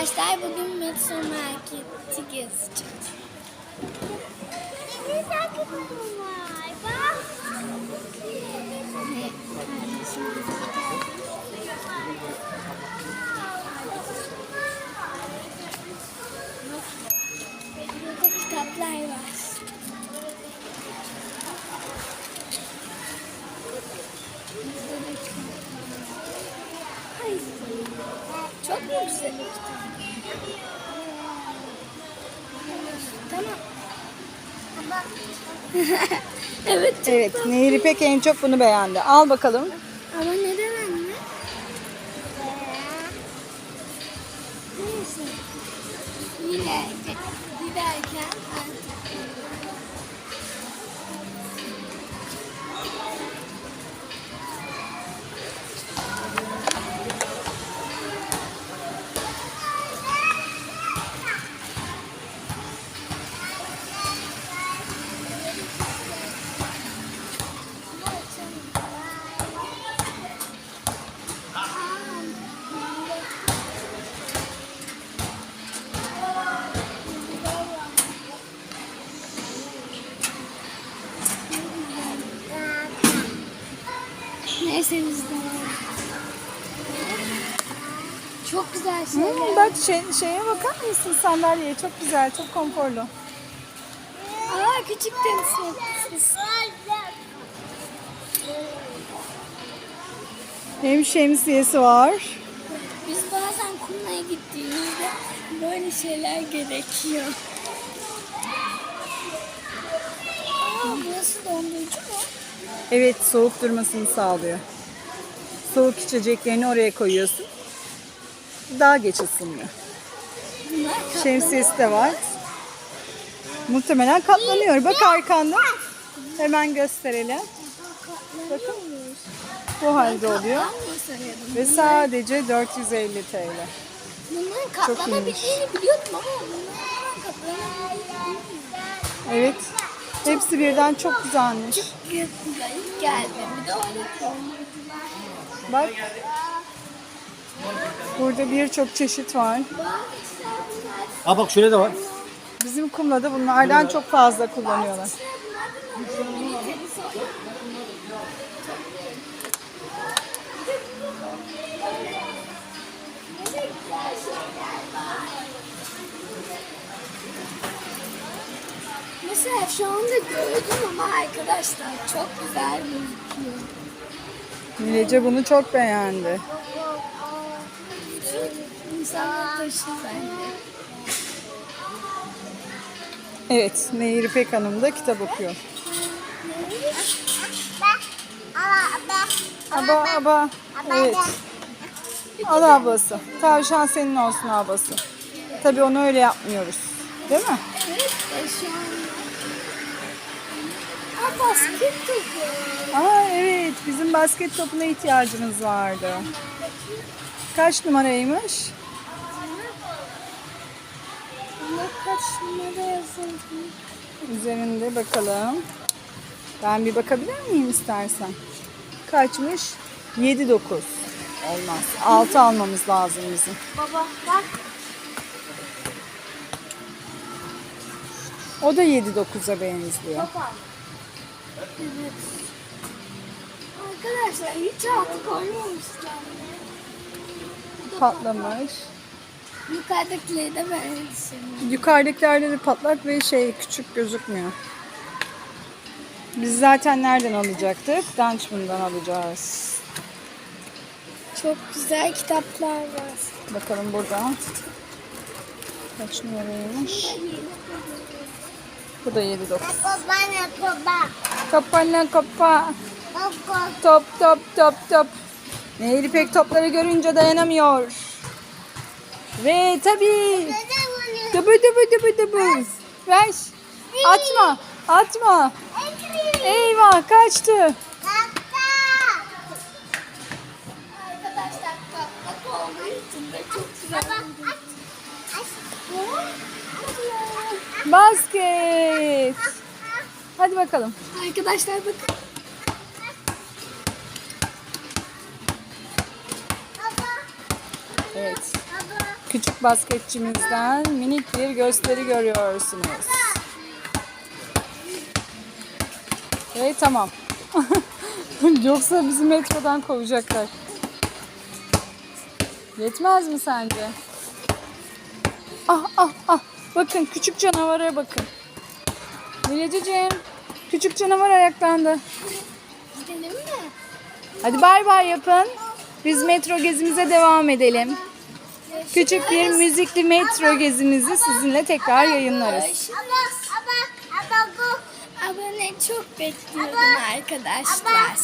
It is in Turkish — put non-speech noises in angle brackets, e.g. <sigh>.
Arkadaşlar bugün Metro Market'i gezeceğiz. Burada kitaplar var. Çok mu güzel kitap? <laughs> evet. Evet. Nehir İpek en çok bunu beğendi. Al bakalım. Neyse biz de. Çok güzel şeyler. Hmm, bak şey, şeye bakar mısın sandalyeye? Çok güzel, çok konforlu. Aa küçük tenis. Hem şemsiyesi var. Biz bazen kumlaya gittiğimizde böyle şeyler gerekiyor. Aa burası dondurucu mu? Evet, soğuk durmasını sağlıyor. Soğuk içeceklerini oraya koyuyorsun. Daha geç ısınıyor. Şemsiyesi de var. Muhtemelen katlanıyor. Bak arkanda. Hemen gösterelim. Bakın. Bu halde oluyor. Ve sadece 450 TL. Bunların katlanabildiğini biliyordum ama bunların katlanabildiğini Evet. Hepsi birden çok güzelmiş. güzel geldi. Bir de öyle Bak. Burada birçok çeşit var. Aa bak şöyle de var. Bizim kumlada bunlardan çok fazla kullanıyorlar. Mesela şu anda gördüm ama arkadaşlar çok güzel gözüküyor. Milece bunu çok beğendi. Bütün insanlar bence. Evet, Nehir İpek Hanım da kitap okuyor. Aba aba. Evet. Al ablası. Tavşan senin olsun ablası. Tabii onu öyle yapmıyoruz. Değil mi? Evet şu an. Basket topu. Aa evet, bizim basket topuna ihtiyacımız vardı. Kaç numaraymış? Buna kaç numara yazıldı? Üzerinde bakalım. Ben bir bakabilir miyim istersen? Kaçmış? 7-9. Olmaz. 6 almamız lazım bizim. Baba bak. O da 7-9'a benziyor. Baba. Evet. Arkadaşlar hiç altı koymamışlar. Patlamış. Yukarıdakileri de ben düşünüyorum. Yukarıdakilerde de patlak ve şey küçük gözükmüyor. Biz zaten nereden alacaktık? Dunchman'dan alacağız. Çok güzel kitaplar var. Bakalım burada. Kaç numaraymış? Bu da 7-9. Bana baba. Kapana kapa. Baba. Top top top top. Nehir İpek topları görünce dayanamıyor. Ve tabii. Dıbı dıbı dıbı dıbı. Ver. Atma. Atma. Eyvah kaçtı. Arkadaşlar kaplak olduğu için de çok güzel. Basket. Hadi bakalım. Arkadaşlar bakın. Evet. Küçük basketçimizden minik bir gösteri görüyorsunuz. Ve tamam. <laughs> Yoksa bizi metrodan kovacaklar. Yetmez mi sence? Ah ah ah. Bakın küçük canavara bakın. Bileciciğim. Küçük canavar ayaklandı. Gidelim mi? Hadi bay bay yapın. Biz metro gezimize devam edelim. Küçük bir müzikli metro gezimizi sizinle tekrar yayınlarız. Abone çok bekliyordum arkadaşlar.